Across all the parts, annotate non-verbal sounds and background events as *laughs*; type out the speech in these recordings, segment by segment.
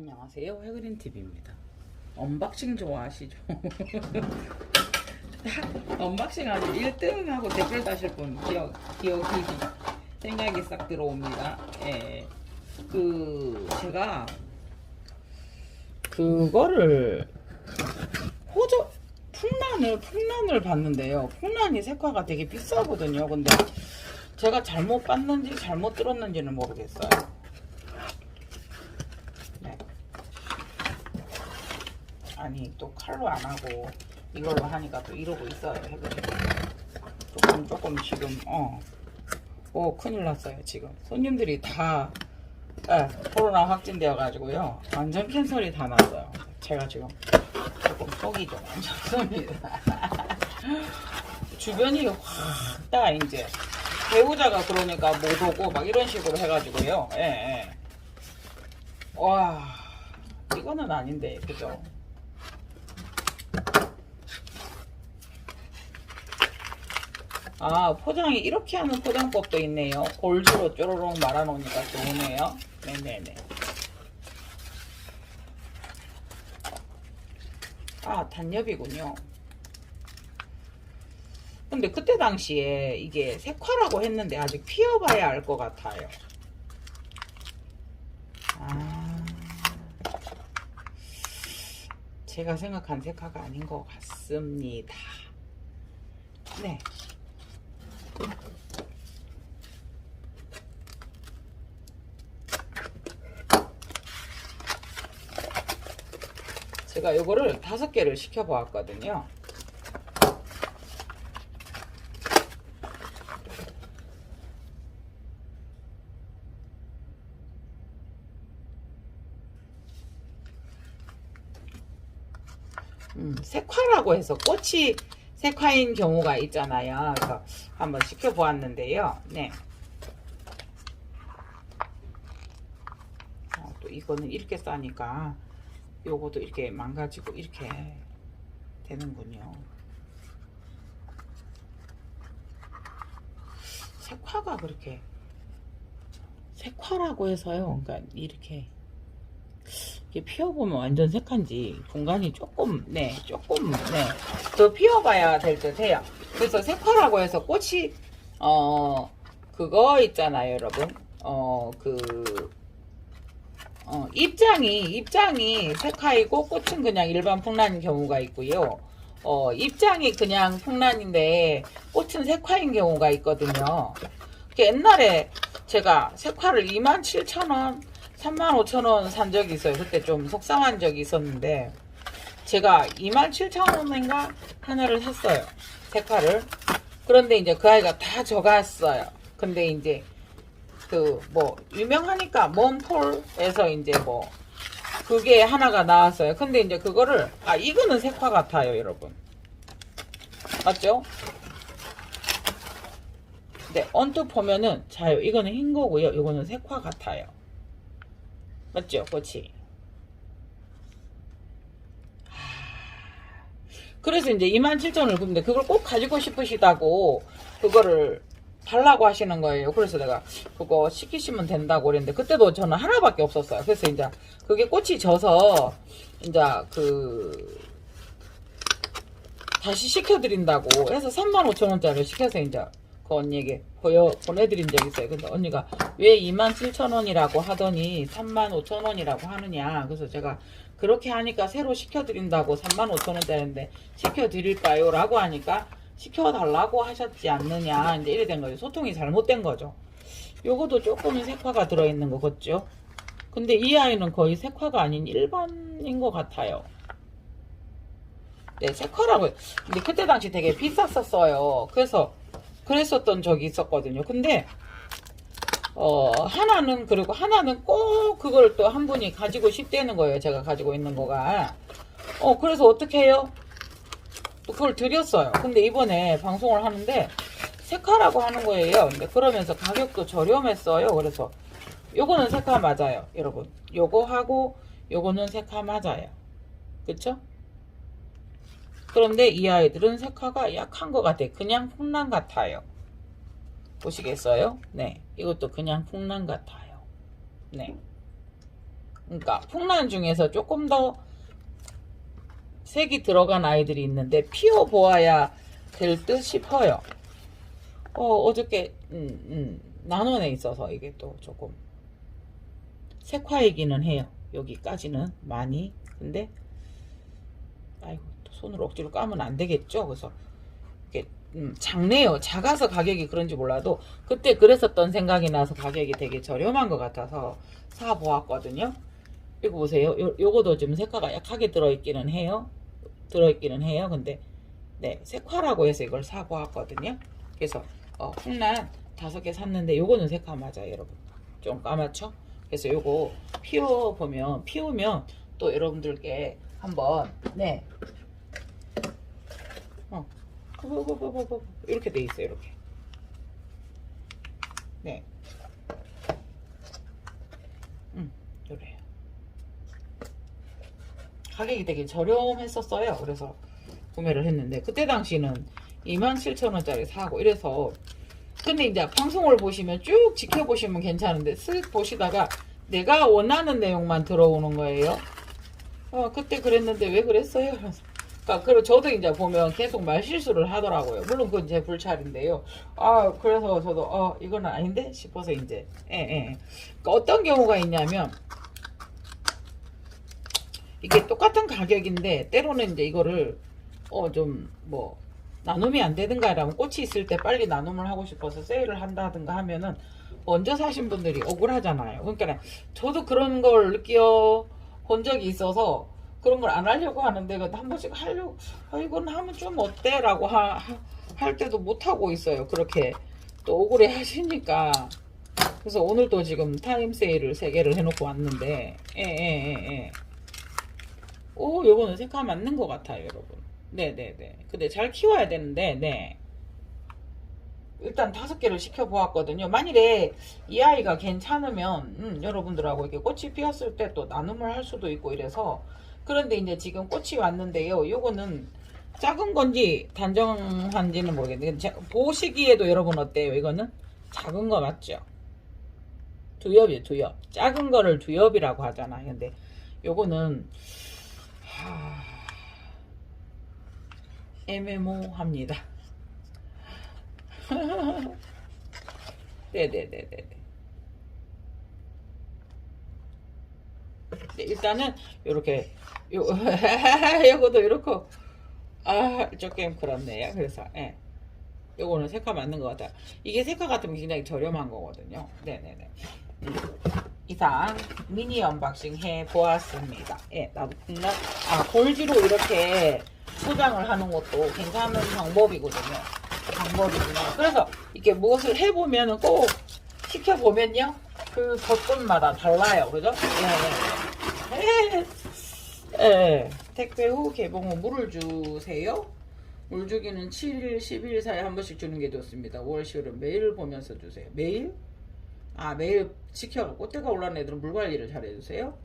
안녕하세요. 해그린 TV입니다. 언박싱 좋아하시죠? *laughs* 언박싱 아주 1등하고 댓글 다실 분 기억 기억이 생각이 싹 들어옵니다. 예. 그 제가 그거를 호저 풍란을 풍란을 봤는데요. 풍란이 색화가 되게 비싸거든요. 근데 제가 잘못 봤는지 잘못 들었는지는 모르겠어요. 네. 아니 또 칼로 안 하고 이걸로 하니까 또 이러고 있어요. 해그리. 조금 조금 지금 어. 오 큰일 났어요 지금 손님들이 다 예, 코로나 확진되어 가지고요 완전 캔슬이 다 났어요 제가 지금 조금 속이 좀 안 좋습니다 *laughs* 주변이 확 다 이제 배우자가 그러니까 못 오고 막 이런 식으로 해가지고요 예, 예. 와 이거는 아닌데 그죠 아 포장이 이렇게 하는 포장법도 있네요. 골주로 쪼로롱 말아 놓으니까 좋으네요. 네네네. 아 단엽이군요. 근데 그때 당시에 이게 색화라고 했는데 아직 피워봐야 알 것 같아요 제가 생각한 색화가 아닌 것 같습니다 네 제가 요거를 다섯 개를 시켜 보았거든요. 음, 색화라고 해서 꽃이 색화인 경우가 있잖아요. 그래서 한번 시켜 보았는데요. 네. 어, 또 이거는 이렇게 싸니까 요것도 이렇게 망가지고 이렇게 되는군요. 색화가 그렇게 색화라고 해서요. 그러니까 이렇게 이렇게 피워보면 완전 색한지 공간이 조금 네 조금 네더 피워봐야 될 듯해요. 그래서 색화라고 해서 꽃이 어 그거 있잖아요, 여러분. 어그 어, 입장이 입장이 색화이고 꽃은 그냥 일반 풍란인 경우가 있고요. 어, 입장이 그냥 풍란인데 꽃은 색화인 경우가 있거든요. 그 옛날에 제가 색화를 27,000원, 35,000원 산 적이 있어요. 그때 좀 속상한 적이 있었는데 제가 27,000원인가 하나를 샀어요. 색화를. 그런데 이제 그 아이가 다 적었어요. 근데 이제 그 뭐 유명하니까 몬폴에서 이제 뭐 그게 하나가 나왔어요. 근데 이제 그거를 아 이거는 색화 같아요, 여러분. 맞죠? 네, 언뜻 보면은 자요. 이거는 흰 거고요. 이거는 색화 같아요. 맞죠? 그렇지? 그래서 이제 27,000원을 근데 그걸 꼭 가지고 싶으시다고 그거를 달라고 하시는 거예요. 그래서 내가 그거 시키시면 된다고 그랬는데 그때도 저는 하나밖에 없었어요. 그래서 이제 그게 꽃이 져서 이제 그 다시 시켜드린다고 해서 35,000원짜리를 시켜서 이제 그 언니에게 보여, 보내드린 적이 있어요. 근데 언니가 왜 27,000원이라고 하더니 35,000원이라고 하느냐. 그래서 제가 그렇게 하니까 새로 시켜드린다고 35,000원짜리인데 시켜드릴까요? 라고 하니까 시켜달라고 하셨지 않느냐. 이제 이래 된 거죠. 소통이 잘못된 거죠. 요것도 조금 색화가 들어있는 거 같죠? 근데 이 아이는 거의 색화가 아닌 일반인 것 같아요. 네, 색화라고. 근데 그때 당시 되게 비쌌었어요. 그래서, 그랬었던 적이 있었거든요. 근데, 어, 하나는, 그리고 하나는 꼭 그걸 또 한 분이 가지고 싶다는 거예요. 제가 가지고 있는 거가. 어, 그래서 어떻게 해요? 또 그걸 드렸어요. 근데 이번에 방송을 하는데, 색화라고 하는 거예요. 근데 그러면서 가격도 저렴했어요. 그래서, 요거는 색화 맞아요. 여러분. 요거 하고, 요거는 색화 맞아요. 그쵸? 그런데 이 아이들은 색화가 약한 것 같아요. 그냥 풍란 같아요. 보시겠어요? 네. 이것도 그냥 풍란 같아요. 네. 그러니까 풍란 중에서 조금 더 색이 들어간 아이들이 있는데 피워 보아야 될 듯 싶어요. 어, 어저께 음, 음, 나눠내 있어서 이게 또 조금 색화이기는 해요. 여기까지는 많이. 근데 아이고 또 손으로 억지로 까면 안 되겠죠. 그래서 이게 음, 작네요. 작아서 가격이 그런지 몰라도 그때 그랬었던 생각이 나서 가격이 되게 저렴한 것 같아서 사 보았거든요. 이거 보세요. 요, 요거도 지금 색화가 약하게 들어있기는 해요. 들어있기는 해요. 근데 네 색화라고 해서 이걸 사 보았거든요. 그래서 어, 풍란 다섯 개 샀는데 요거는 색화 맞아요, 여러분. 좀 까맣죠? 그래서 요거 피워 보면 피우면 또 여러분들께 한번 네. 이렇게 돼 있어요, 이렇게. 네. 음, 요래요. 가격이 되게 저렴했었어요. 그래서 구매를 했는데 그때 당시는 27,000원짜리 사고 이래서 근데 이제 방송을 보시면 쭉 지켜보시면 괜찮은데 쓱 보시다가 내가 원하는 내용만 들어오는 거예요. 어, 그때 그랬는데 왜 그랬어요? 그러니까 그리고 저도 이제 보면 계속 말 실수를 하더라고요. 물론 그건 제 불찰인데요. 아 그래서 저도 어 이거는 아닌데 싶어서 이제 예, 예. 그러니까 어떤 경우가 있냐면 이게 똑같은 가격인데 때로는 이제 이거를 어 좀 뭐 나눔이 안 되든가 라면 꽃이 있을 때 빨리 나눔을 하고 싶어서 세일을 한다든가 하면은 먼저 사신 분들이 억울하잖아요. 그러니까 저도 그런 걸 느껴 본 적이 있어서 그런 걸 안 하려고 하는데 그한 번씩 하려고. 아, 이건 하면 좀 어때 라고 하, 하- 할 때도 못 하고 있어요. 그렇게 또 억울해 하시니까. 그래서 오늘도 지금 타임 세일을 세 개를 해놓고 왔는데. 예예예 예, 예. 오 요거는 색깔 맞는 것 같아요 여러분. 네네네. 근데 잘 키워야 되는데 네 일단 다섯 개를 시켜보았거든요. 만일에 이 아이가 괜찮으면 음, 여러분들하고 이렇게 꽃이 피었을 때 또 나눔을 할 수도 있고 이래서. 그런데 이제 지금 꽃이 왔는데요. 요거는 작은 건지 단정한지는 모르겠는데 제- 보시기에도 여러분 어때요? 이거는? 작은 거 맞죠? 두엽이에요 두엽. 작은 거를 두엽이라고 하잖아요. 근데 요거는 하... 애매모합니다. *laughs* 네네네네. 네, 일단은 요렇게 요 *laughs* 요거도 이렇게 아 조금 그렇네요. 그래서 예. 요거는 색화 맞는 것 같아요. 이게 색화 같으면 굉장히 저렴한 거거든요. 네네네. 음. 이상 미니 언박싱 해 보았습니다. 예, 나도 그냥 아 골지로 이렇게 포장을 하는 것도 괜찮은 방법이거든요. 방법이구나. 그래서 이렇게 무엇을 해보면은 꼭 시켜보면요. 그 겉꽃마다 달라요. 그죠? 예, 예. 예, 예. 택배 후 개봉 후 물을 주세요. 물 주기는 7일, 10일 사이에 한 번씩 주는 게 좋습니다. 5월, 10월은 매일 보면서 주세요. 매일? 아, 매일 지켜가 꽃대가 올라오는 애들은 물 관리를 잘 해주세요.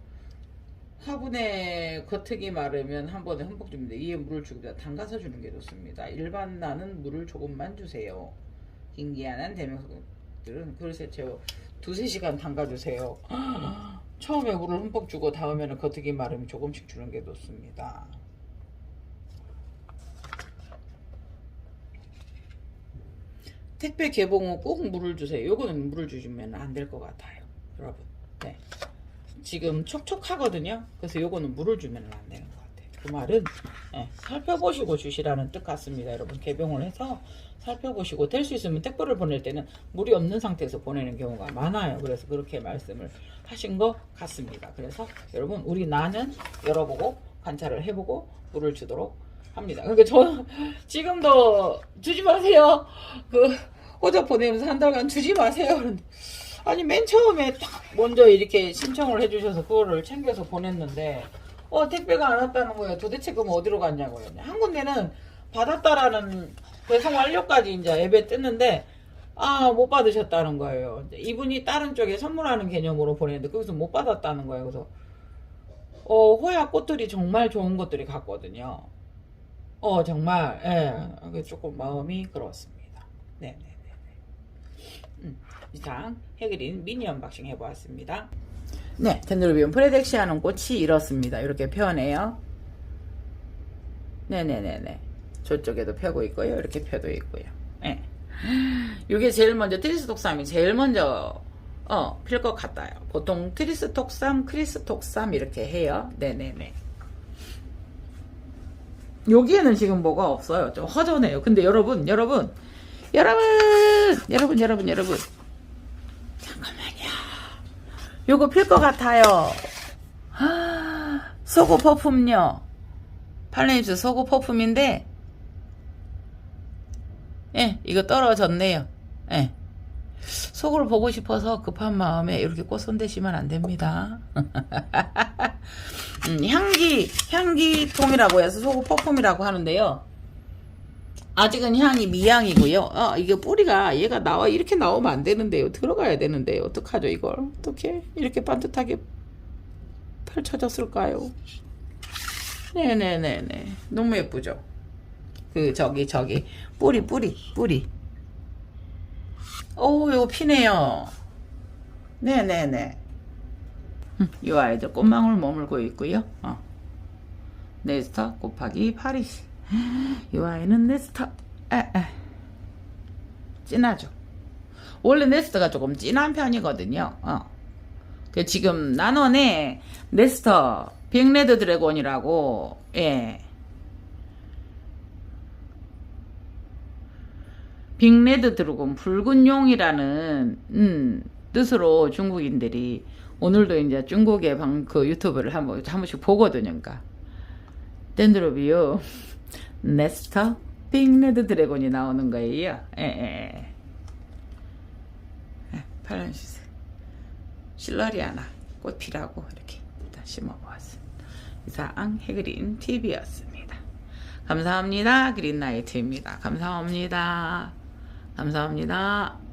화분에 겉흙이 마르면 한 번에 흠뻑 줍니다. 이에 물을 주기보다 담가서 주는 게 좋습니다. 일반 나는 물을 조금만 주세요. 긴기한한 대명사들은 그릇에 채워 두세 시간 담가주세요. *gasps* 처음에 물을 흠뻑 주고 다음에는 겉흙이 마르면 조금씩 주는 게 좋습니다. 택배 개봉 후 꼭 물을 주세요. 요거는 물을 주시면 안 될 것 같아요. 여러분. 네. 지금 촉촉하거든요. 그래서 요거는 물을 주면 안 되는 것 같아요. 그 말은 예, 살펴보시고 주시라는 뜻 같습니다. 여러분 개봉을 해서 살펴보시고 될 수 있으면 택배를 보낼 때는 물이 없는 상태에서 보내는 경우가 많아요. 그래서 그렇게 말씀을 하신 것 같습니다. 그래서 여러분 우리 나는 열어보고 관찰을 해보고 물을 주도록 합니다. 그러니까 저 지금도 주지 마세요. 그 호적 보내면서 한 달간 주지 마세요. 그런데 아니 맨 처음에 딱 먼저 이렇게 신청을 해주셔서 그거를 챙겨서 보냈는데 어 택배가 안 왔다는 거예요. 도대체 그럼 어디로 갔냐고요. 한 군데는 받았다라는 배송 완료까지 이제 앱에 떴는데 아 못 받으셨다는 거예요. 이분이 다른 쪽에 선물하는 개념으로 보냈는데 거기서 못 받았다는 거예요. 그래서 어 호야 꽃들이 정말 좋은 것들이 같거든요. 어 정말 예 조금 마음이 그렇습니다. 네네네. 음, 이상 해그린 미니 언박싱 해보았습니다. 네, 덴드로비움 프레덱시아는 꽃이 이렇습니다. 이렇게 펴네요. 네네네네. 저쪽에도 펴고 있고요. 이렇게 펴도 있고요. 네. 이게 제일 먼저 트리스톡삼이 제일 먼저 어, 필 것 같아요. 보통 트리스톡삼, 크리스톡삼 이렇게 해요. 네네네. 여기에는 지금 뭐가 없어요. 좀 허전해요. 근데 여러분, 여러분, 여러분, 여러분, 여러분, 여러분. 잠깐만요. 요거 필 것 같아요. 아, 소고 퍼퓸요. 팔레임스 소고 퍼퓸인데, 예, 이거 떨어졌네요. 예. 속을 보고 싶어서 급한 마음에 이렇게 꽃 손대시면 안 됩니다. *laughs* 음, 향기, 향기통이라고 해서 소고 퍼퓸이라고 하는데요. 아직은 향이 미향이고요. 어, 이게 뿌리가 얘가 나와 이렇게 나오면 안 되는데요. 들어가야 되는데요. 어떡하죠 이걸? 어떻게 이렇게 반듯하게 펼쳐졌을까요? 네네네네. 너무 예쁘죠? 그 저기 저기 뿌리 뿌리 뿌리. 오 이거 피네요. 네네네. 음, 이 아이들 꽃망울 머물고 있고요. 어. 네스터 곱하기 파리시. 이 아이는 네스터. 에, 에. 진하죠. 원래 네스터가 조금 진한 편이거든요. 어. 그 지금 나넌에 네스터 빅레드 드래곤이라고 예. 빅레드 드래곤 붉은 용이라는 음, 뜻으로 중국인들이 오늘도 이제 중국의 방 그 유튜브를 한, 번, 한 번씩 보거든요. 그러니까 덴드로비오 네스터 빅레드 드래곤이 나오는 거예요. 예, 예, 예. 파란색 실러리아나 꽃피라고 이렇게 일단 심어보았습니다. 이상 해그린 TV였습니다. 감사합니다. 그린나이트입니다. 감사합니다. 감사합니다.